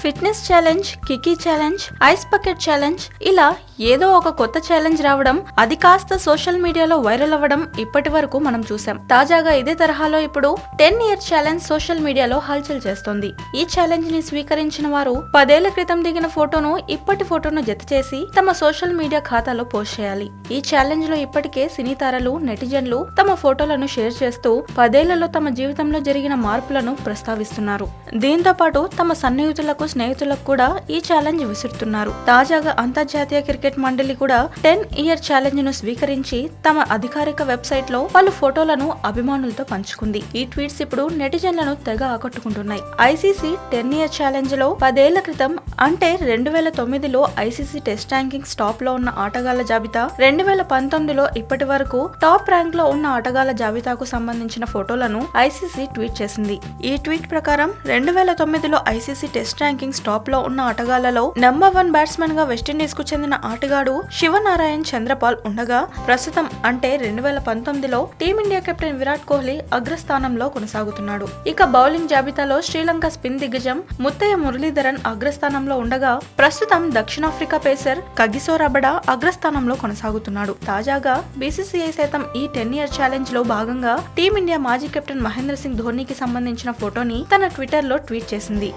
Fitness challenge Kiki challenge ice bucket challenge ఇలా ఏదో ఒక కొత్త ఛాలెంజ్ రావడం అది కాస్త సోషల్ మీడియాలో వైరల్ అవ్వడం ఇప్పటి వరకు మనం చూసాం. తాజాగా ఇదే తరహాలో ఇప్పుడు టెన్ ఇయర్ ఛాలెంజ్ సోషల్ మీడియాలో హల్చల్ చేస్తోంది. ఈ ఛాలెంజ్ని స్వీకరించిన వారు పదేళ్ళ క్రితం దిగిన ఫోటోను ఇప్పటి ఫోటోను జత చేసి తమ సోషల్ మీడియా ఖాతాలో పోస్ట్ చేయాలి. ఈ ఛాలెంజ్లో ఇప్పటికే సినీ తారలు నెటిజన్లు తమ ఫోటోలను షేర్ చేస్తూ పదేళ్ళలో తమ జీవితంలో జరిగిన మార్పులను ప్రస్తావిస్తున్నారు. దీంతో పాటు తమ సన్నిహితులకు స్నేహితులకు కూడా ఈ ఛాలెంజ్ విసురుతున్నారు. తాజాగా అంతర్జాతీయ క్రికెట్ మండలి కూడా టెన్ ఇయర్ ఛాలెంజ్ను స్వీకరించి తమ అధికారిక వెబ్సైట్లో పలు ఫోటోలను అభిమానులతో పంచుకుంది. ఈ ట్వీట్స్ ఇప్పుడు నెటిజన్లను తెగ ఆకట్టుకుంటున్నాయి. ఐసీసీ టెన్ ఇయర్ ఛాలెంజ్లో పదేళ్ళ క్రితం అంటే రెండు వేల తొమ్మిదిలో ఐసీసీ టెస్ట్ ర్యాంకింగ్ టాప్లో ఉన్న ఆటగాళ్ళ జాబితా రెండు వేల పంతొమ్మిదిలో ఇప్పటి వరకు టాప్ ర్యాంక్లో ఉన్న ఆటగాళ్ళ జాబితాకు సంబంధించిన ఫోటోలను ఐసీసీ ట్వీట్ చేసింది. ఈ ట్వీట్ ప్రకారం రెండు వేల తొమ్మిదిలో ఐసీసీ టెస్ట్ ర్యాంకింగ్స్ టాప్లో ఉన్న ఆటగాళ్ళలో నెంబర్ వన్ బ్యాట్స్మెన్గా వెస్టిండీస్కు చెందిన ఆటగాడు శివనారాయణ్ చంద్రపాల్ ఉండగా ప్రస్తుతం అంటే రెండు వేల పంతొమ్మిదిలో టీమిండియా కెప్టెన్ విరాట్ కోహ్లీ అగ్రస్థానంలో కొనసాగుతున్నాడు. ఇక బౌలింగ్ జాబితాలో శ్రీలంక స్పిన్ దిగ్గజం ముత్తయ్య మురళీధరన్ అగ్రస్థానంలో ఉండగా ప్రస్తుతం దక్షిణాఫ్రికా పేసర్ కగిసో రబడా అగ్రస్థానంలో కొనసాగుతున్నాడు. తాజాగా బీసీసీఐ సైతం ఈ టెన్ ఇయర్ ఛాలెంజ్లో భాగంగా టీమిండియా మాజీ కెప్టెన్ మహేంద్ర సింగ్ ధోనీకి సంబంధించిన ఫోటోని తన ట్విట్టర్లో ట్వీట్ చేసింది.